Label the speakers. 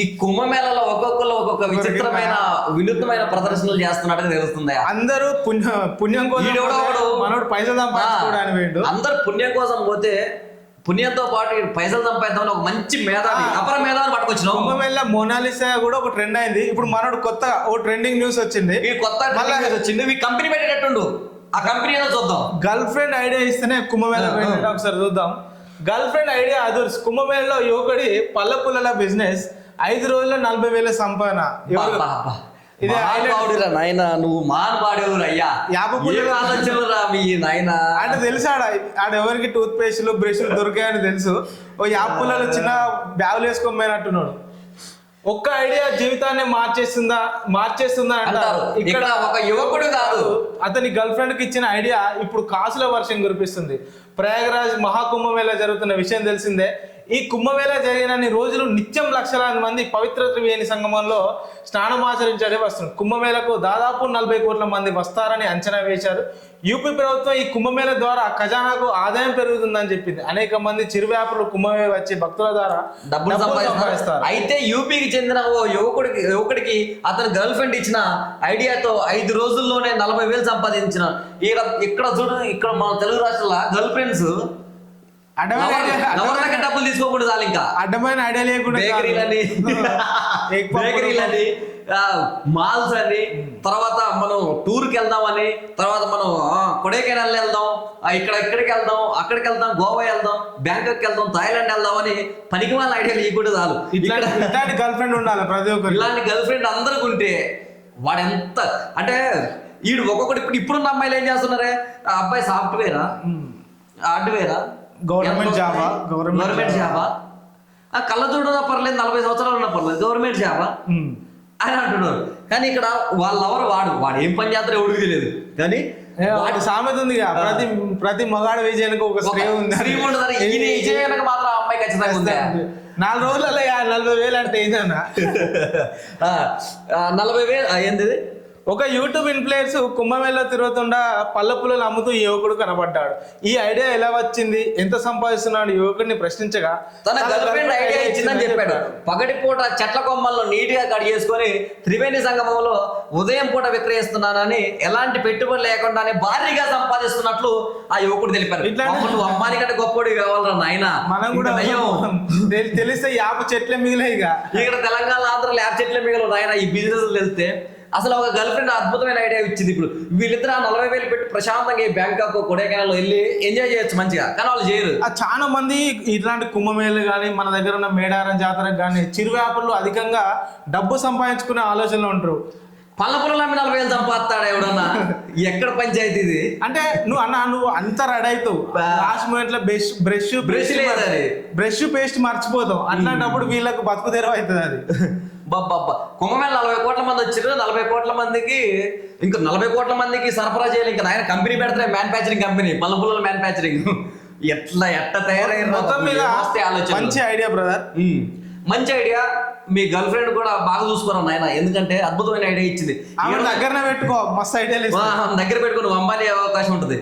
Speaker 1: ఈ కుంభమేళలో ఒక్కొక్కరు ఒక్కొక్క విచిత్రమైన వినూత్నమైన ప్రదర్శనలు చేస్తున్నట్టుగా తెలుస్తుంది
Speaker 2: అందరూ పుణ్య పుణ్యం కోసం మనోడు పైసలు సంపాదించుకోవడానికి
Speaker 1: అందరు పుణ్యం కోసం పోతే పుణ్యంతో పాటు పైసలు సంపాదిద్దామని ఒక మంచి మేధావి అపర మేధావిని పట్టుకొచ్చినాం
Speaker 2: కుంభమేళ మోనాలిసా కూడా ఒక ట్రెండ్ అయింది. ఇప్పుడు మనోడు కొత్త ఓ ట్రెండింగ్ న్యూస్ వచ్చింది.
Speaker 1: ఈ కొత్త trending వచ్చింది. ఈ కంపెనీ పెట్టేటట్టుండు. ఆ కంపెనీ ఏదో చూద్దాం.
Speaker 2: గర్ల్ ఫ్రెండ్ ఐడియా ఇస్తేనే కుంభమేళ ఒకసారి చూద్దాం. గర్ల్ ఫ్రెండ్ ఐడియా అదర్స్ కుంభమేళలో యువకుడి పళ్ళ పుల్లల బిజినెస్ ఐదు రోజుల్లో నలభై వేల సంపాదన. ఇది
Speaker 1: నాయన నువ్వు మాన్ పాడేవురు అయ్యా.
Speaker 2: యాభ పుల్ల-
Speaker 1: ఏం ఆలోచనలురా మీ నాయన?
Speaker 2: అంటే తెలుసు ఆడ ఆడ ఎవరికి టూత్ పేస్ట్లు బ్రష్లు దొరికాయని తెలుసు. ఓ యాప్లలో చిన్న బ్యాగులు వేసుకొని పోయినట్టున్నాడు. ఒక్క ఐడియా జీవితాన్ని మార్చేస్తుందా? మార్చేస్తుందా
Speaker 1: అంటారు. ఇక్కడ ఒక యువకుడు కాదు.
Speaker 2: అతని గర్ల్ ఫ్రెండ్కి ఇచ్చిన ఐడియా ఇప్పుడు కాసుల వర్షం కురిపిస్తుంది. ప్రయాగరాజ్ మహాకుంభమేళ జరుగుతున్న విషయం తెలిసిందే. ఈ కుంభమేళ జరిగినన్ని రోజులు నిత్యం లక్షలాది మంది పవిత్ర త్రివేణి సంగమంలో స్నానం ఆచరించడే వస్తున్నారు. కుంభమేళకు దాదాపు నలభై కోట్ల మంది వస్తారని అంచనా వేశారు. యూపీ ప్రభుత్వం ఈ కుంభమేళ ద్వారా ఖజానాకు ఆదాయం పెరుగుతుందని చెప్పింది. అనేక మంది చిరు వ్యాపారులు కుంభమేళ వచ్చి భక్తుల ద్వారా
Speaker 1: డబ్బులు సంపాదిస్తారు. అయితే యూపీకి చెందిన ఓ యువకుడికి యువకుడికి అతను గర్ల్ ఫ్రెండ్ ఇచ్చిన ఐడియాతో ఐదు రోజుల్లోనే నలభై వేలు సంపాదించిన. ఇక్కడ ఇక్కడ చూడు ఇక్కడ మన తెలుగు రాష్ట్రాల గర్ల్ ఫ్రెండ్స్ నవరక డబ్బులు తీసుకోకుండా చాలు ఇంకా.
Speaker 2: అడ్డమైన ఐడియా లేకుండా
Speaker 1: బేకరీలని బేకరీలని మాల్స్ అని తర్వాత మనం టూర్కి వెళ్దామని తర్వాత మనం కొడైకెనాల్ వెళ్దాం ఇక్కడ ఇక్కడికి వెళ్దాం అక్కడికి వెళ్దాం గోవా వెళ్దాం బ్యాంకాక్ వెళ్దాం థాయిలాండ్ వెళ్దాం అని పనికి వాళ్ళ ఐడియాలు ఇవ్వకూడదు చాలు.
Speaker 2: ఇట్లాంటి గర్ల్ ఫ్రెండ్ ఉండాలి ప్రతి ఒక్కరు
Speaker 1: ఇలాంటి గర్ల్ ఫ్రెండ్ అందరికి ఉంటే వాడు ఎంత అంటే వీడు ఒక్కొక్కటి ఇప్పుడు ఇప్పుడున్న అమ్మాయిలు ఏం చేస్తున్నారే? ఆ అబ్బాయి సాఫ్ట్వేరా? హార్డ్వేరా?
Speaker 2: ఆ? Government
Speaker 1: గవర్నమెంట్ జాబా ఆ కళ్ళ చూడదా పర్లేదు నలభై సంవత్సరాలు ఉన్నా పర్లేదు. గవర్నమెంట్ జాబా
Speaker 2: ఉమ్.
Speaker 1: అని అంటున్నారు. కానీ ఇక్కడ వాళ్ళ ఎవరు వాడు. వాడు ఏం పని చేస్తారో ఎవడికి తెలియదు. కానీ
Speaker 2: వాటి సామెత ఉంది ప్రతి ప్రతి మగాడు విజయానికి ఒక స్త్రీ ఉంది
Speaker 1: స్త్రీ ఉండదు విజయానికి మాత్రం అమ్మాయి ఖచ్చితంగా ఉంది?
Speaker 2: నాలుగు రోజులలో నలభై వేలు అంటే ఏదన్నా?
Speaker 1: నలభై వేలు ఇది?
Speaker 2: ఒక యూట్యూబ్ ఇన్ఫ్లుయెన్స్ కుంభమేళలో తిరుగుతుండా పళ్ళ పుల్లలు అమ్ముతూ ఈ యువకుడు కనబడ్డాడు. ఈ ఐడియా ఎలా వచ్చింది? ఎంత సంపాదిస్తున్నాడు? యువకుడిని ప్రశ్నించగా
Speaker 1: తన గర్ల్ ఫ్రెండ్ ఐడియా ఇచ్చిందని చెప్పాడు. పగటిపూట చెట్ల కొమ్మల్లో నీట్గా కట్ చేసుకొని త్రివేణి సంగమంలో ఉదయం పూట విక్రయిస్తున్నానని ఎలాంటి పెట్టుబడి లేకుండానే భారీగా సంపాదిస్తున్నట్లు ఆ యువకుడు తెలిపారు నువ్వు అమ్మాని కంటే గొప్పడు కావాలరా నాయన.
Speaker 2: మనం కూడా తెలిస్తే యాప చెట్లే మిగిలాయి ఇక
Speaker 1: ఇక్కడ తెలంగాణ ఆంధ్ర ల్యాబ్ చెట్ల మిగలు నాయన. ఈ బిజినెస్ తెలిస్తే అసలు ఒక గర్ల్ ఫ్రెండ్ అద్భుతమైన ఐడియా ఇచ్చింది ఇప్పుడు. వీళ్ళిద్దరు ఆ నలభై వేలు పెట్టి ప్రశాంతంగా బ్యాంకాక్ కొడైకెనాల్ వెళ్ళి ఎంజాయ్ చేయొచ్చు మంచిగా. కానీ వాళ్ళు చేయరు.
Speaker 2: చాలా మంది ఇట్లాంటి కుంభమేళలు కానీ మన దగ్గర ఉన్న మేడారం జాతరకు కానీ చిరు వ్యాపారులు అధికంగా డబ్బు సంపాదించుకునే ఆలోచనలో ఉంటారు.
Speaker 1: పళ్ళ పొలం అమ్మి నలభై వేలు సంపాదిస్తాడు ఎవడన్నా? ఎక్కడ పంచాయతీ ఇది?
Speaker 2: అంటే నువ్వు అన్న నువ్వు అంత రెడీ అవుతావు. లాస్ట్ మూమెంట్లో బ్రష్ బ్రష్
Speaker 1: అది.
Speaker 2: బ్రష్ పేస్ట్ మర్చిపోతావు. అట్లాంటప్పుడు వీళ్ళకు బతుకు తెరవ అవుతుంది అది.
Speaker 1: బాబ్బా కుంభమేళ నలభై కోట్ల మంది వచ్చారు నలభై కోట్ల మందికి ఇంకా నలభై కోట్ల మందికి సరఫరా చేయాలి. ఇంకా నాయన కంపెనీ పెడతాయి మ్యానుఫ్యాక్చరింగ్ కంపెనీ పళ్ళ పుల్లల మ్యానుఫ్యాక్చరింగ్ ఎట్లా ఎట్ట తయారైన ఆలోచన
Speaker 2: మంచి ఐడియా బ్రదర్
Speaker 1: మంచి ఐడియా మీ గర్ల్ ఫ్రెండ్ కూడా బాగా చూసుకోరా నాయన? ఎందుకంటే అద్భుతమైన ఐడియా ఇచ్చింది.
Speaker 2: ఆమె దగ్గరనే పెట్టుకో మస్తు ఐడియాలు
Speaker 1: వా, దగ్గర పెట్టుకుని అంబానీ అవకాశం ఉంటుంది.